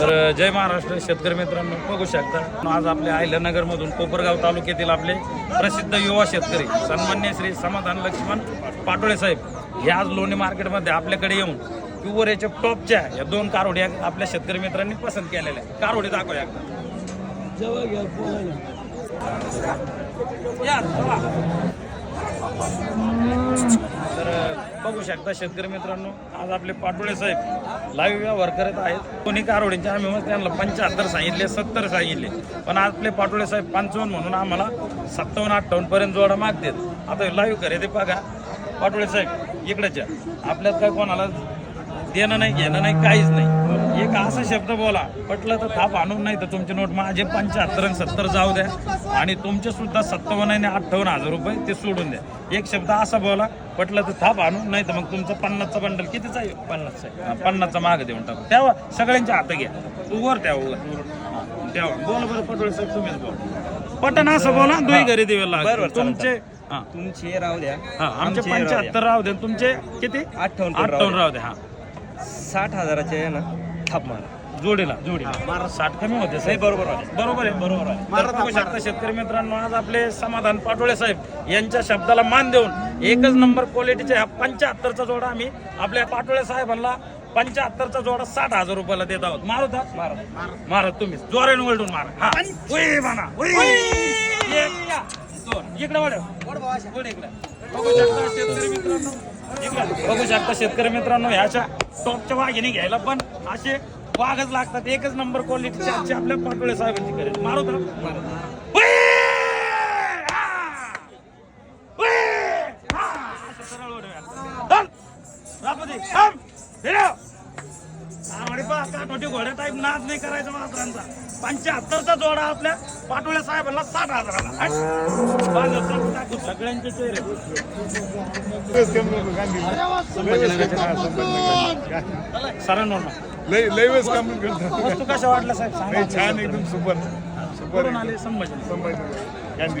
तर जय महाराष्ट्र शेतकरी मित्रांनो बघू शकता. आज आपल्या अहिल्यानगरमधून कोपरगाव तालुक्यातील आपले प्रसिद्ध युवा शेतकरी सन्मान्य श्री समाधान लक्ष्मण पाटोळे साहेब हे आज लोणी मार्केटमध्ये आपल्याकडे येऊन प्युअर याच्या टॉपच्या या दोन कारोड्या आपल्या शेतकरी मित्रांनी पसंत केलेल्या आहे कारोडी दाखवूया या जवळ घ्या बोलायला या चला. तर बघू शकता शेतकरी मित्रांनो. आज आपले पाटोळे साहेब लाईव्ह व्यवहार करत आहेत. कोणी कारोडींच्या आम्ही मग त्यांना पंच्याहत्तर सांगितले सत्तर सांगितले. पण आज आपले पाटोळे साहेब पंचावन्न म्हणून आम्हाला सत्तावन्न अठ्ठावन्न पर्यंत जोडा मागतात आता लाईव्ह खरेदी बघा. पाटोळे साहेब इकडेच्या. आपल्यात काय कोणाला देणं नाही घेणं नाही काहीच नाही. एक असा शब्द बोला. पटलं तर थाप आणून नाही तर तुमची नोट माझे पंच्याहत्तर आणि सत्तर जाऊ द्या. आणि तुमचे सुद्धा सत्तावन्न आणि अठ्ठावन्न हजार रुपये ते सोडून द्या. एक शब्द असा बोला पटलं तर थाप आणून नाही तर मग तुमचं पन्नासचा बंडल कितीचा आहे पन्नासचा. पन्नासचा माग देऊन टाकू. तेव्हा सगळ्यांच्या हात घ्या. तू वर त्या हा, तेव्हा. बोल बरं पटोळे साहेब तुम्हीच बोल. पटन असं बोला दुई घरी देवे लागेल. तुमचे तुमचे राहू द्या. आमचे पंच्याहत्तर राहू दे तुमचे किती? अठ्ठावन्न अठ्ठावन्न राहू दे हा. साठ हजाराचे आहे ना. थाप मारा जोडीला. जोडीला मारा. साठ कमी होते साहेब. बरोबर बरोबर आहे बरोबर आहे. तर बघू शकता शेतकरी मित्रांनो आज आपले समाधान पाटोळे साहेब यांच्या शब्दाला मान देऊन एकच नंबर क्वालिटीच्या पंच्याहत्तरचा जोडा आम्ही आपल्या पाटोळे साहेबांना पंच्याहत्तरचा जोडा साठ हजार रुपयाला देत आहोत. मारू का मारा. मारा तुम्ही जोराने वळटून मारा. हा. उई म्हणा उई. इकडे वळ इकडे. शेतकरी मित्रांनो इकडे बघू शकता शेतकरी मित्रांनो ह्याच्या टॉपच्या वाघिणी घ्यायला पण असे वाघच लागतात. एकच नंबर क्वालिटीचे आजचे आपल्या पाटोळे साहेबांची करेल मारू तर. सरळ पहा, काठोटी घोड्या टाईप नाच नाही करायचा मात्रांचा पंच्याहत्तरचा जोडा आपल्या पाटोळे साहेबांना साठ हजाराला. सगळ्यांचे चेहरे. सरांवर ना. लय लय वेळेस काम करतो कशा वाटल्या साहेब? छान एकदम सुपर. सुपर आले संभाजी. संभाजी. गांधी.